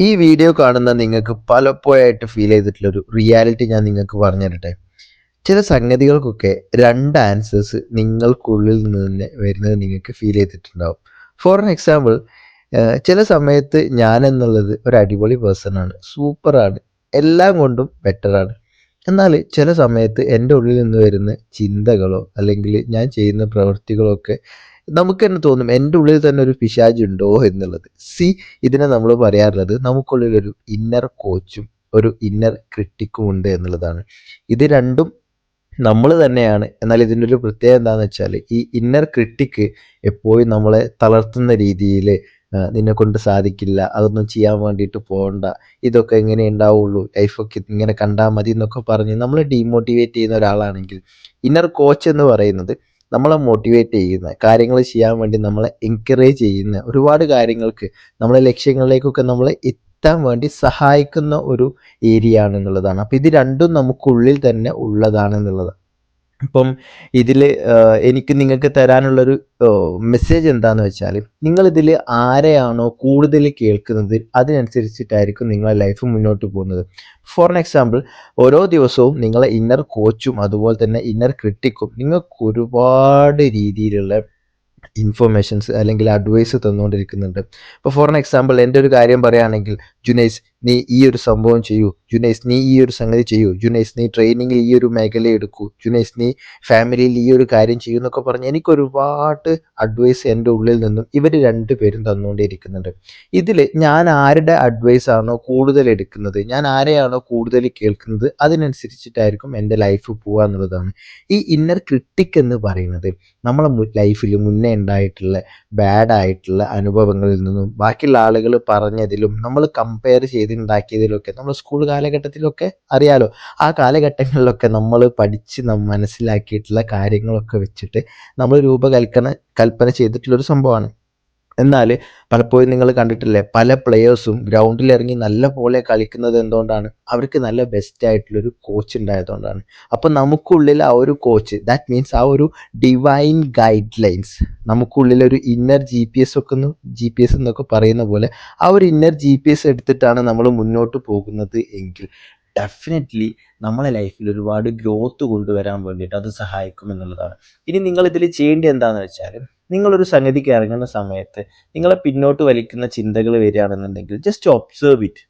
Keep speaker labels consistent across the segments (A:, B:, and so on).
A: ഈ വീഡിയോ കാണുന്ന നിങ്ങൾക്ക് പലപ്പോഴായിട്ട് ഫീൽ ചെയ്തിട്ടുള്ള ഒരു റിയാലിറ്റി ഞാൻ നിങ്ങൾക്ക് പറഞ്ഞു തരട്ടെ ചില സംഗതികൾക്കൊക്കെ രണ്ട് ആൻസേഴ്സ് നിങ്ങൾക്കുള്ളിൽ നിന്ന് തന്നെ വരുന്നത് നിങ്ങൾക്ക് ഫീൽ ചെയ്തിട്ടുണ്ടാവും. ഫോർ എൻ എക്സാമ്പിൾ ചില സമയത്ത് ഞാൻ എന്നുള്ളത് ഒരു അടിപൊളി പേഴ്സൺ ആണ്. സൂപ്പറാണ് എല്ലാം കൊണ്ടും ബെറ്ററാണ് എന്നാൽ ചില സമയത്ത് എന്റെ ഉള്ളിൽ നിന്ന് വരുന്ന ചിന്തകളോ അല്ലെങ്കിൽ ഞാൻ ചെയ്യുന്ന പ്രവൃത്തികളോ ഒക്കെ നമുക്ക് തന്നെ തോന്നും എന്റെ ഉള്ളിൽ തന്നെ ഒരു പിശാജ് ഉണ്ടോ എന്നുള്ളത്. സി ഇതിനെ നമ്മൾ പറയാറുള്ളത് നമുക്കുള്ളിൽ ഒരു ഇന്നർ കോച്ചും ഒരു ഇന്നർ ക്രിട്ടിക്കും ഉണ്ട് എന്നുള്ളതാണ്. ഇത് രണ്ടും നമ്മൾ തന്നെയാണ്. എന്നാൽ ഇതിന്റെ ഒരു പ്രത്യേകത എന്താണെന്ന് വെച്ചാൽ ഈ ഇന്നർ ക്രിട്ടിക്ക് എപ്പോഴും നമ്മളെ തളർത്തുന്ന രീതിയിൽ നിന്നെ കൊണ്ട് സാധിക്കില്ല അതൊന്നും ചെയ്യാൻ വേണ്ടിയിട്ട് പോകണ്ട ഇതൊക്കെ എങ്ങനെ ഉണ്ടാവുള്ളൂ ലൈഫൊക്കെ ഇങ്ങനെ കണ്ടാൽ മതി എന്നൊക്കെ പറഞ്ഞ് നമ്മളെ ഡീമോട്ടിവേറ്റ് ചെയ്യുന്ന ഒരാളാണെങ്കിൽ ഇന്നർ കോച്ച് എന്ന് പറയുന്നത് നമ്മളെ മോട്ടിവേറ്റ് ചെയ്യുന്ന കാര്യങ്ങൾ ചെയ്യാൻ വേണ്ടി നമ്മളെ എൻകറേജ് ചെയ്യുന്ന ഒരുപാട് കാര്യങ്ങൾക്ക് നമ്മളെ ലക്ഷ്യങ്ങളിലേക്കൊക്കെ നമ്മളെ എത്താൻ വേണ്ടി സഹായിക്കുന്ന ഒരു ഏരിയ ആണെന്നുള്ളതാണ്. അപ്പോൾ ഇത് രണ്ടും നമുക്കുള്ളിൽ തന്നെ ഉള്ളതാണെന്നുള്ളതാണ് ഇപ്പം ഇതിൽ എനിക്ക് നിങ്ങൾക്ക് തരാനുള്ളൊരു മെസ്സേജ് എന്താണെന്ന് വെച്ചാൽ നിങ്ങളിതിൽ ആരെയാണോ കൂടുതൽ കേൾക്കുന്നത് അതിനനുസരിച്ചിട്ടായിരിക്കും നിങ്ങളെ ലൈഫ് മുന്നോട്ട് പോകുന്നത്. ഫോർ എക്സാമ്പിൾ ഓരോ ദിവസവും നിങ്ങളെ ഇന്നർ കോച്ചും അതുപോലെ തന്നെ ഇന്നർ ക്രിട്ടിക്കും നിങ്ങൾക്ക് ഒരുപാട് രീതിയിലുള്ള ഇൻഫർമേഷൻസ് അല്ലെങ്കിൽ അഡ്വൈസ് തന്നുകൊണ്ടിരിക്കുന്നുണ്ട്. ഇപ്പോൾ ഫോർ എക്സാമ്പിൾ എന്റെ ഒരു കാര്യം പറയുകയാണെങ്കിൽ ജുനൈസ് നീ ഈ ഒരു സംഭവം ചെയ്യൂ. ജുനൈസ് നീ ഈ ഒരു സംഗതി ചെയ്യൂ. ജുനൈസ് നീ ട്രെയിനിങ്ങിൽ ഈ ഒരു മേഖല എടുക്കൂ. ജുനൈസ് നീ ഫാമിലിയിൽ ഈ ഒരു കാര്യം ചെയ്യൂ എന്നൊക്കെ പറഞ്ഞ് എനിക്ക് ഒരുപാട് അഡ്വൈസ് എന്റെ ഉള്ളിൽ നിന്നും ഇവർ രണ്ടുപേരും തന്നുകൊണ്ടിരിക്കുന്നുണ്ട് ഇതിൽ ഞാൻ ആരുടെ അഡ്വൈസ് ആണോ കൂടുതൽ എടുക്കുന്നത് ഞാൻ ആരെയാണോ കൂടുതൽ കേൾക്കുന്നത് അതിനനുസരിച്ചിട്ടായിരിക്കും എന്റെ ലൈഫ് പോവുക എന്നുള്ളതാണ്. ഈ ഇന്നർ ക്രിട്ടിക് എന്ന് പറയുന്നത് നമ്മളെ ലൈഫിൽ മുന്നേ ഉണ്ടായിട്ടുള്ള ബാഡ് ആയിട്ടുള്ള അനുഭവങ്ങളിൽ നിന്നും ബാക്കിയുള്ള ആളുകൾ പറഞ്ഞതിലും നമ്മൾ കമ്പയർ ചെയ്തുണ്ടാക്കിയതിലൊക്കെ നമ്മൾ സ്കൂൾ കാലഘട്ടത്തിലൊക്കെ അറിയാലോ ആ കാലഘട്ടങ്ങളിലൊക്കെ നമ്മൾ പഠിച്ച് മനസ്സിലാക്കിയിട്ടുള്ള കാര്യങ്ങളൊക്കെ വെച്ചിട്ട് നമ്മൾ രൂപകൽപ്പന കൽപ്പന ചെയ്തിട്ടുള്ളൊരു സംഭവമാണ് എന്നാൽ പലപ്പോഴും നിങ്ങൾ കണ്ടിട്ടില്ലേ പല പ്ലെയേഴ്സും ഗ്രൗണ്ടിൽ ഇറങ്ങി നല്ല പോലെ കളിക്കുന്നത് എന്തുകൊണ്ടാണ്? അവർക്ക് നല്ല ബെസ്റ്റ് ആയിട്ടുള്ളൊരു കോച്ച് ഉണ്ടായതുകൊണ്ടാണ്. അപ്പോൾ നമുക്കുള്ളിൽ ആ ഒരു കോച്ച് ദാറ്റ് മീൻസ് ആ ഒരു ഡിവൈൻ ഗൈഡ് ലൈൻസ് നമുക്കുള്ളിൽ ഒരു ഇന്നർ ജി പി എസ് ഒക്കെ ജി പി എസ് എന്നൊക്കെ പറയുന്ന പോലെ ആ ഒരു ഇന്നർ ജി പി എസ് എടുത്തിട്ടാണ് നമ്മൾ മുന്നോട്ട് പോകുന്നത് എങ്കിൽ ഡെഫിനറ്റ്ലി നമ്മളെ ലൈഫിൽ ഒരുപാട് ഗ്രോത്ത് കൊണ്ടുവരാൻ വേണ്ടിയിട്ട് അത് സഹായിക്കും എന്നുള്ളതാണ്. ഇനി നിങ്ങൾ ഇതിൽ ചെയ്യേണ്ടത് എന്താണെന്ന് വെച്ചാൽ നിങ്ങളൊരു സംഗതിക്ക് ഇറങ്ങുന്ന സമയത്ത് നിങ്ങളെ പിന്നോട്ട് വലിക്കുന്ന ചിന്തകൾ വരികയാണെന്നുണ്ടെങ്കിൽ ജസ്റ്റ് ഒബ്സേർവ് ഇറ്റ്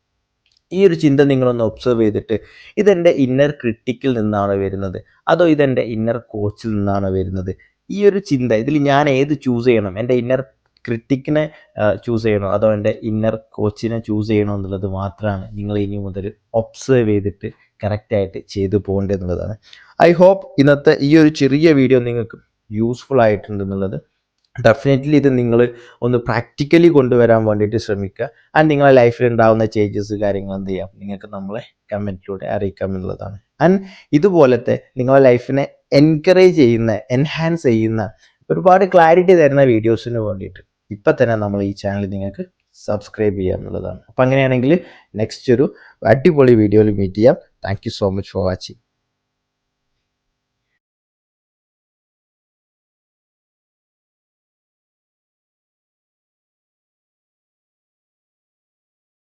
A: ഈ ഒരു ചിന്ത നിങ്ങളൊന്ന് ഒബ്സർവ് ചെയ്തിട്ട് ഇതെന്റെ ഇന്നർ ക്രിട്ടിക്കിൽ നിന്നാണ് വരുന്നത്. അതോ ഇതെന്റെ ഇന്നർ കോച്ചിൽ നിന്നാണ് വരുന്നത്. ഈ ഒരു ചിന്ത ഇതിൽ ഞാൻ ഏത് ചൂസ് ചെയ്യണം? എന്റെ ഇന്നർ ക്രിട്ടിക്കിനെ ചൂസ് ചെയ്യണോ? അതോ എന്റെ ഇന്നർ കോച്ചിനെ ചൂസ് ചെയ്യണോ എന്നുള്ളത് മാത്രമാണ് നിങ്ങൾ ഇനി മുതൽ ഒബ്സർവ് ചെയ്തിട്ട് കറക്റ്റായിട്ട് ചെയ്തു പോകേണ്ടത് എന്നുള്ളതാണ്. ഐ ഹോപ്പ് ഇന്നത്തെ ഈ ഒരു ചെറിയ വീഡിയോ നിങ്ങൾക്ക് യൂസ്ഫുൾ ആയിട്ടുണ്ട് എന്നുള്ളത് ഡെഫിനറ്റ്ലി ഇത് നിങ്ങൾ ഒന്ന് പ്രാക്ടിക്കലി കൊണ്ടുവരാൻ വേണ്ടിയിട്ട് ശ്രമിക്കുക. ആൻഡ് നിങ്ങളെ ലൈഫിൽ ഉണ്ടാകുന്ന ചേഞ്ചസ് കാര്യങ്ങൾ എന്ത് ചെയ്യാം? നിങ്ങൾക്ക് നമ്മളെ കമന്റിലൂടെ അറിയിക്കാം എന്നുള്ളതാണ് ആൻഡ് ഇതുപോലത്തെ നിങ്ങളെ ലൈഫിനെ എൻകറേജ് ചെയ്യുന്ന എൻഹാൻസ് ചെയ്യുന്ന ഒരുപാട് ക്ലാരിറ്റി തരുന്ന വീഡിയോസിന് വേണ്ടിയിട്ട് ഇപ്പം തന്നെ നമ്മൾ ഈ ചാനൽ നിങ്ങൾക്ക് സബ്സ്ക്രൈബ് ചെയ്യുക എന്നുള്ളതാണ്. അപ്പം അങ്ങനെയാണെങ്കിൽ നെക്സ്റ്റ് ഒരു അടിപൊളി വീഡിയോയിൽ മീറ്റ് ചെയ്യാം. Thank so much for watching